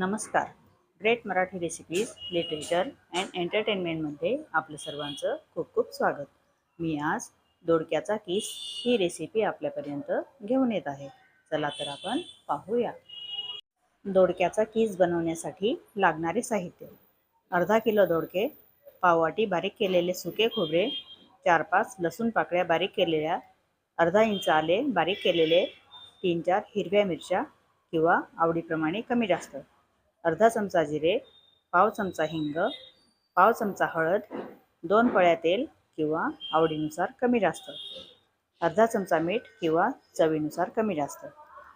नमस्कार. Great Marathi recipes literature and एंटरटेनमेंटमध्ये आपलं सर्वांचं खूप खूप स्वागत. मी आज दोडक्याचा किस ही रेसिपी आपल्यापर्यंत घेऊन येत आहे. चला तर आपण पाहूया. दोडक्याचा किस बनवण्यासाठी लागणारे साहित्य. अर्धा किलो दोडके पाववाटी बारीक केलेले सुके खोबरे चार पाच लसूण पाकळ्या बारीक केलेल्या अर्धा इंच आले बारीक केलेले तीन चार हिरव्या मिरच्या किंवा आवडीप्रमाणे कमी जास्त. अर्धा चमचा जिरे पाव चमचा हिंग पाव चमचा हळद दोन पळ्या तेल किंवा आवडीनुसार कमी जास्त. अर्धा चमचा मीठ किंवा चवीनुसार कमी जास्त.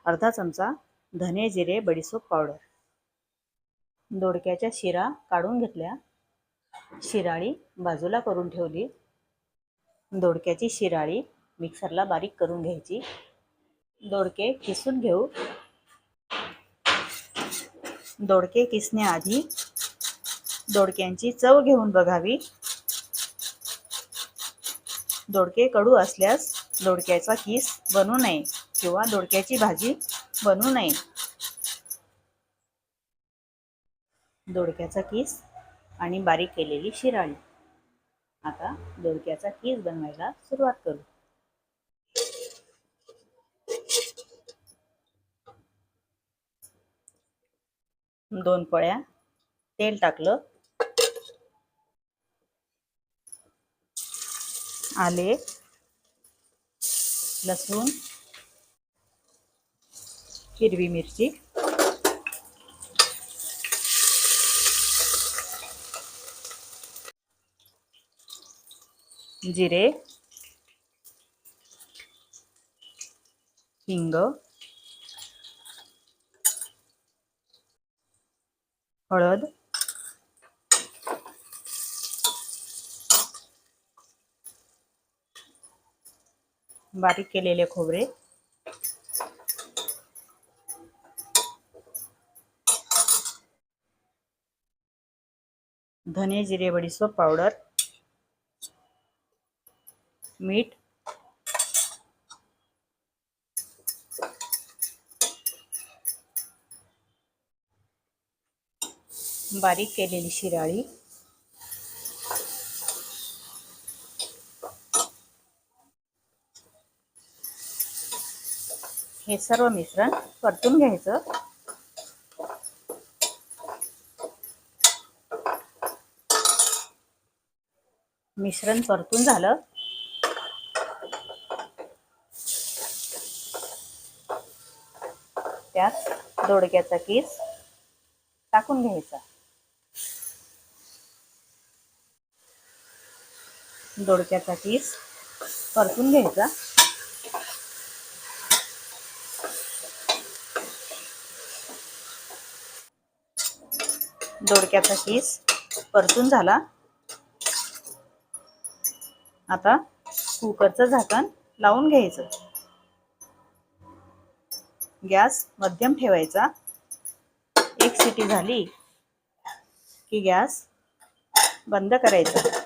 अर्धा चमचा धने जिरे बडीसोप पावडर. दोडक्याच्या शिरा काढून घेतल्या. शिराळी बाजूला करून ठेवली. दोडक्याची शिराळी मिक्सरला बारीक करून घ्यायची. दोडके किसून घेऊ. दोडके किसण्याआधी दोडक्यांची चव घेऊन बघावी. दोडके कडू असल्यास दोडक्याचा किस बनू नये किंवा दोडक्याची भाजी बनू नये. दोडक्याचा किस आणि बारीक केलेली शिराळी. आता दोडक्याचा किस बनवायला सुरुवात करू. दोन पळ्या तेल टाकलं. आले. लसूण हिरवी मिरची. जिरे. हिंग. हळद. बारीक केलेले खोबरे. धने जिरे बडीसोप पावडर. मीठ. बारीक केलेली शिराळी. हे सर्व मिश्रण परतून घ्यायचं. मिश्रण परतून झालं. त्यात दोडक्याचा केस टाकून घ्यायचा. दोडक्याचा पीस परतून घ्यायचा. दोडक्याचा पीस परतून झाला. आता कुकरचं झाकण लावून घ्यायचं. गॅस मध्यम ठेवायचा. एक सिटी झाली की गॅस बंद करायचा.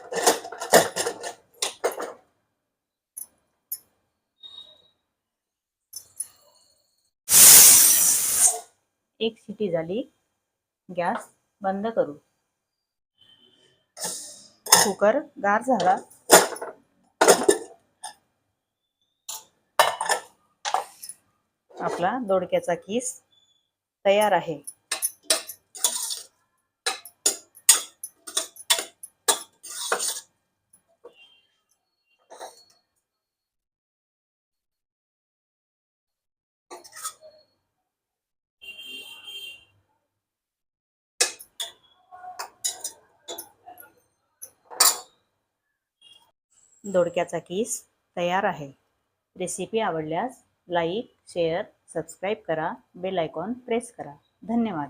एक सिटी झाली. गॅस बंद करू. कुकर गार झाला. आपला दोडक्याचा किस तयार आहे. दोडक्याचा किस तयार आहे. रेसिपी आवडल्यास लाईक शेअर सबस्क्राईब करा बेल आयकॉन प्रेस करा. धन्यवाद.